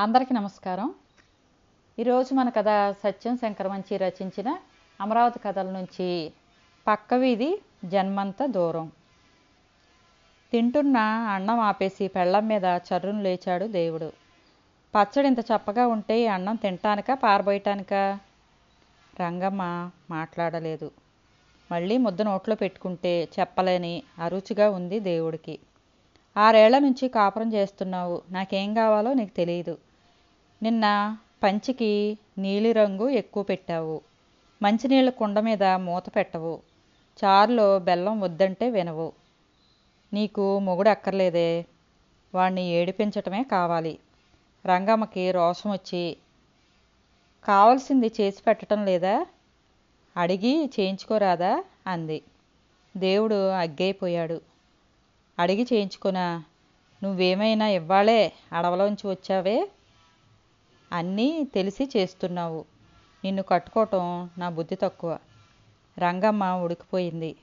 అందరికీ నమస్కారం. ఈరోజు మన కథ సత్యం శంకరమంచి రచించిన అమరావతి కథల నుంచి పక్క వీధి జన్మంత దూరం. తింటున్న అన్నం ఆపేసి పెళ్ళం మీద చర్రును లేచాడు దేవుడు. పచ్చడి ఇంత చప్పగా ఉంటే అన్నం తినటానిక పారబోయటానికా? రంగమ్మ మాట్లాడలేదు. మళ్ళీ ముద్ద నోట్లో పెట్టుకుంటే చెప్పలేని అరుచిగా ఉంది దేవుడికి. ఆరేళ్ళ నుంచి కాపురం చేస్తున్నావు. నాకేం కావాలో నీకు తెలియదు నిన్న పంచికి నీలిరంగు ఎక్కువ పెట్టావు. మంచినీళ్ళ కుండ మీద మూత పెట్టవు. చారులో బెల్లం వద్దంటే వినవు. నీకు మొగుడు అక్కర్లేదే. వాణ్ణి ఏడిపించటమే కావాలి. రంగమ్మకి రోషం వచ్చి కావలసింది చేసి పెట్టడం లేదా? అడిగి చేయించుకోరాదా? అంది. దేవుడు అగ్గైపోయాడు. అడిగి చేయించుకున్నా నువ్వేమైనా ఇవ్వాలే? అడవలోంచి వచ్చావే? అన్నీ తెలిసి చేస్తున్నావు. నిన్ను కట్టుకోవటం నా బుద్ధి తక్కువ. రంగమ్మ ఉడికిపోయింది.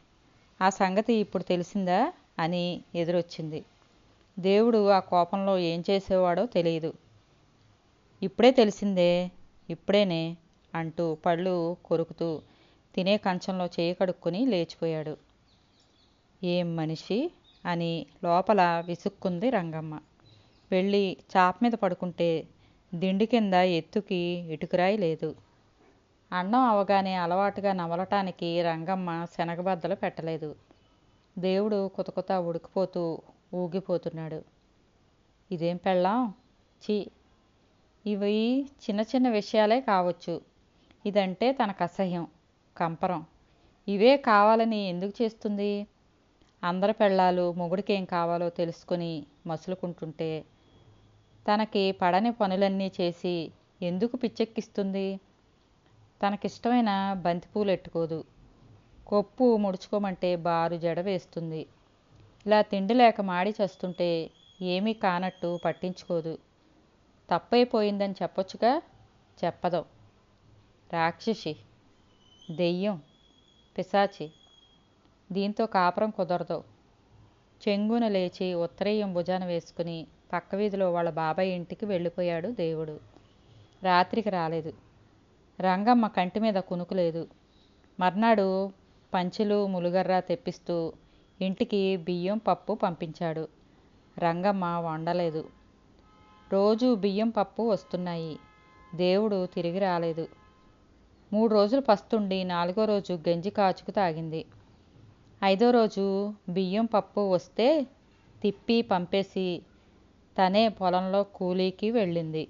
ఆ సంగతి ఇప్పుడు తెలిసిందా అని ఎదురొచ్చింది. దేవుడు ఆ కోపంలో ఏం చేసేవాడో తెలియదు. ఇప్పుడే తెలిసిందే ఇప్పుడేనే అంటూ పళ్ళు కొరుకుతూ తినే కంచంలో చేయి కడుక్కొని లేచిపోయాడు. ఏం మనిషి అని లోపల విసుక్కుంది రంగమ్మ. వెళ్ళి చాప మీద పడుకుంటే దిండు కింద ఎత్తుకి ఇటుకురాయి లేదు. అన్నం అవగానే అలవాటుగా నమలటానికి రంగమ్మ శనగబద్దలు పెట్టలేదు. దేవుడు కుతకుత ఉడికిపోతూ ఊగిపోతున్నాడు. ఇదేం పెళ్ళాం? చీ ఇవి చిన్న చిన్న విషయాలే కావచ్చు. ఇదంటే తనకు అసహ్యం కంపరం. ఇవే కావాలని ఎందుకు చేస్తుంది? అందరి పెళ్ళాలు మొగుడికి ఏం కావాలో తెలుసుకొని మసులుకుంటుంటే తనకి పడని పనులన్నీ చేసి ఎందుకు పిచ్చెక్కిస్తుంది? తనకిష్టమైన బంతిపూలు ఎట్టుకోదు. కొప్పు ముడుచుకోమంటే బారు జడ వేస్తుంది. ఇలా తిండి లేక మాడి చేస్తుంటే ఏమీ కానట్టు పట్టించుకోదు. తప్పైపోయిందని చెప్పొచ్చుగా? చెప్పదు. రాక్షసి దెయ్యం పిశాచి దీంతో కాపురం కుదరదు. చెంగున లేచి ఉత్తరీయం భుజాన వేసుకుని పక్క వీధిలో వాళ్ళ బాబాయ్ ఇంటికి వెళ్ళిపోయాడు దేవుడు. రాత్రికి రాలేదు. రంగమ్మ కంటి మీద కునుకులేదు. మర్నాడు పంచెలు ములుగర్ర తెప్పిస్తూ ఇంటికి బియ్యం పప్పు పంపించాడు. రంగమ్మ వండలేదు. రోజు బియ్యం పప్పు వస్తున్నాయి. దేవుడు తిరిగి రాలేదు. మూడు రోజులు పస్తుండి నాలుగో రోజు గంజి కాచుకు తాగింది. ఐదో రోజు బియ్యం పప్పు వస్తే తిప్పి పంపేసి తనే పొలంలో కూలీకి వెళ్ళింది.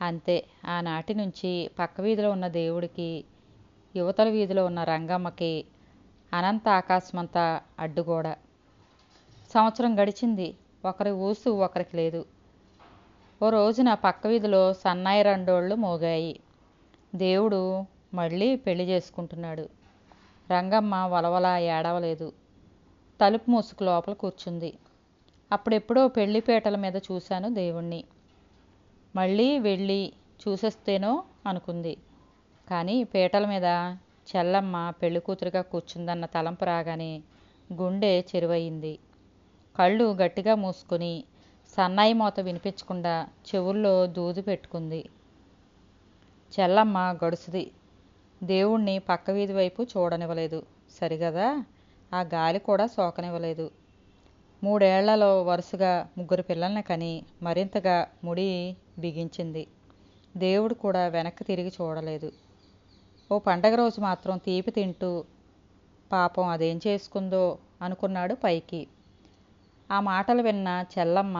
అంతే ఆనాటి నుంచి పక్క వీధిలో ఉన్న దేవుడికి యువతల వీధిలో ఉన్న రంగమ్మకి అనంత ఆకాశమంతా అడ్డుగోడ. సంవత్సరం గడిచింది ఒకరి ఊసు ఒకరికి లేదు. ఓ రోజున పక్క వీధిలో సన్నాయి రెండోళ్ళు మోగాయి. దేవుడు మళ్ళీ పెళ్ళి చేసుకుంటున్నాడు. రంగమ్మ వలవల ఏడవలేదు. తలుపు మూసుకు లోపల కూర్చుంది. అప్పుడెప్పుడో పెళ్ళిపేటల మీద చూశాను దేవుణ్ణి. మళ్ళీ వెళ్ళి చూసేస్తేనో అనుకుంది. కానీ పీటల మీద చెల్లమ్మ పెళ్ళి కూతురుగా కూర్చుందన్న తలంపు రాగానే గుండె చెరువయింది. కళ్ళు గట్టిగా మూసుకొని సన్నాయి మోత వినిపించకుండా చెవుల్లో దూది పెట్టుకుంది. చెల్లమ్మ గడుసుది. దేవుణ్ణి పక్క వీధి వైపు చూడనివ్వలేదు. సరిగదా? ఆ గాలి కూడా సోకనివ్వలేదు. మూడేళ్ళలో వరుసగా ముగ్గురు పిల్లల్ని కని మరింతగా ముడి బిగించింది. దేవుడు కూడా వెనక్కి తిరిగి చూడలేదు. ఓ పండగ రోజు మాత్రం తీపి తింటూ పాపం అదేం చేసుకుందో అనుకున్నాడు పైకి. ఆ మాటలు విన్న చెల్లమ్మ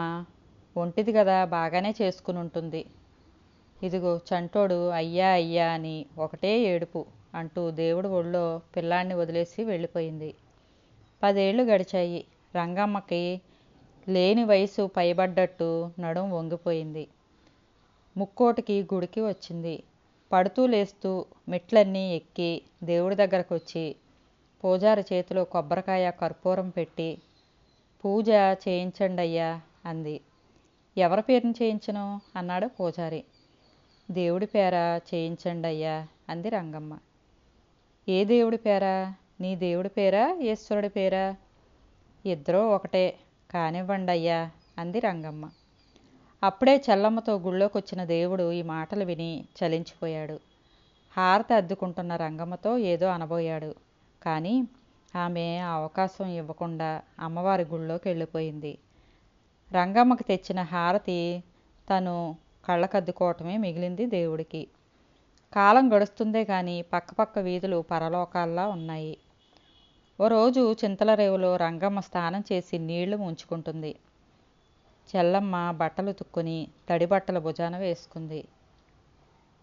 ఒంటిది కదా బాగానే చేసుకుని ఉంటుంది ఇదిగో చంటోడు అయ్యా అయ్యా అని ఒకటే ఏడుపు అంటూ దేవుడు ఒళ్ళో పిల్లాన్ని వదిలేసి వెళ్ళిపోయింది. పదేళ్ళు గడిచాయి. రంగమ్మకి లేని వయసు పైబడ్డట్టు నడుం వంగిపోయింది. ముక్కోటికి గుడికి వచ్చింది. పడుతూ లేస్తూ మెట్లన్నీ ఎక్కి దేవుడి దగ్గరకు వచ్చి పూజారి చేతిలో కొబ్బరికాయ కర్పూరం పెట్టి పూజ చేయించండి అయ్యా అంది. ఎవరి పేరుని చేయించను? అన్నాడు పూజారి. దేవుడి పేర చేయించండి అయ్యా అంది రంగమ్మ. ఏ దేవుడి పేరా? నీ దేవుడి పేరా? ఈశ్వరుడి పేరా? ఇద్దరూ ఒకటే. కానివ్వండి అయ్యా అంది రంగమ్మ. అప్పుడే చెల్లమ్మతో గుళ్ళోకి వచ్చిన దేవుడు ఈ మాటలు విని చలించిపోయాడు. హారతి అద్దుకుంటున్న రంగమ్మతో ఏదో అనబోయాడు. కానీ ఆమె ఆ అవకాశం ఇవ్వకుండా అమ్మవారి గుళ్ళోకి వెళ్ళిపోయింది రంగమ్మకు తెచ్చిన హారతి తను కళ్ళకద్దుకోవటమే మిగిలింది దేవుడికి. కాలం గడుస్తుందే కానీ పక్కపక్క వీధులు పరలోకాల్లా ఉన్నాయి. ఓ రోజు చింతల రేవులో రంగమ్మ స్నానం చేసి నీళ్ళు ముంచుకుంటుంది. చెల్లమ్మ బట్టలు తుక్కుని తడి బట్టల భుజాన వేసుకుంది.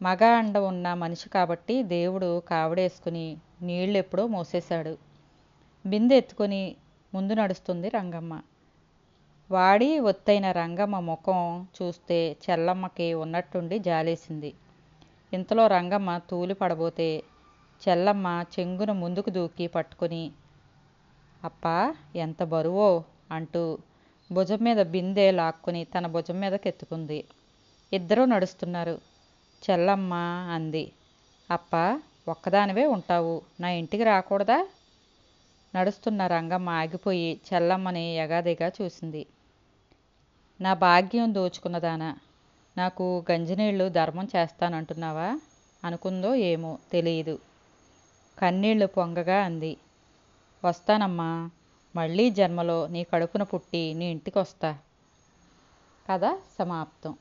మగ అండ ఉన్న మనిషి కాబట్టి దేవుడు కావిడేసుకుని నీళ్ళు ఎప్పుడో మోసేశాడు. బిందె ఎత్తుకొని ముందు నడుస్తుంది రంగమ్మ. వాడి ఒత్తైన రంగమ్మ ముఖం చూస్తే చెల్లమ్మకి ఉన్నట్టుండి జాలేసింది. ఇంతలో రంగమ్మ తూలి పడబోతే చెల్లమ్మ చెంగున ముందుకు దూకి పట్టుకొని అప్పా ఎంత బరువో అంటూ భుజం మీద బిందె లాక్కుని తన భుజం మీద కెత్తుకుంది ఇద్దరూ నడుస్తున్నారు. చెల్లమ్మ అంది. అప్ప ఒక్కదానివే ఉంటావు. నా ఇంటికి రాకూడదా? నడుస్తున్న రంగమ్మ ఆగిపోయి చెల్లమ్మని ఎగాదిగా చూసింది. నా భాగ్యం దోచుకున్నదానా నాకు గంజినీళ్ళు ధర్మం చేస్తానంటున్నావా? అనుకుందో ఏమో తెలియదు కన్నీళ్ళు పొంగగా అంది. వస్తానమ్మా. మళ్ళీ జన్మలో నీ కడుపున పుట్టి నీ ఇంటికి వస్తా కథ సమాప్తం.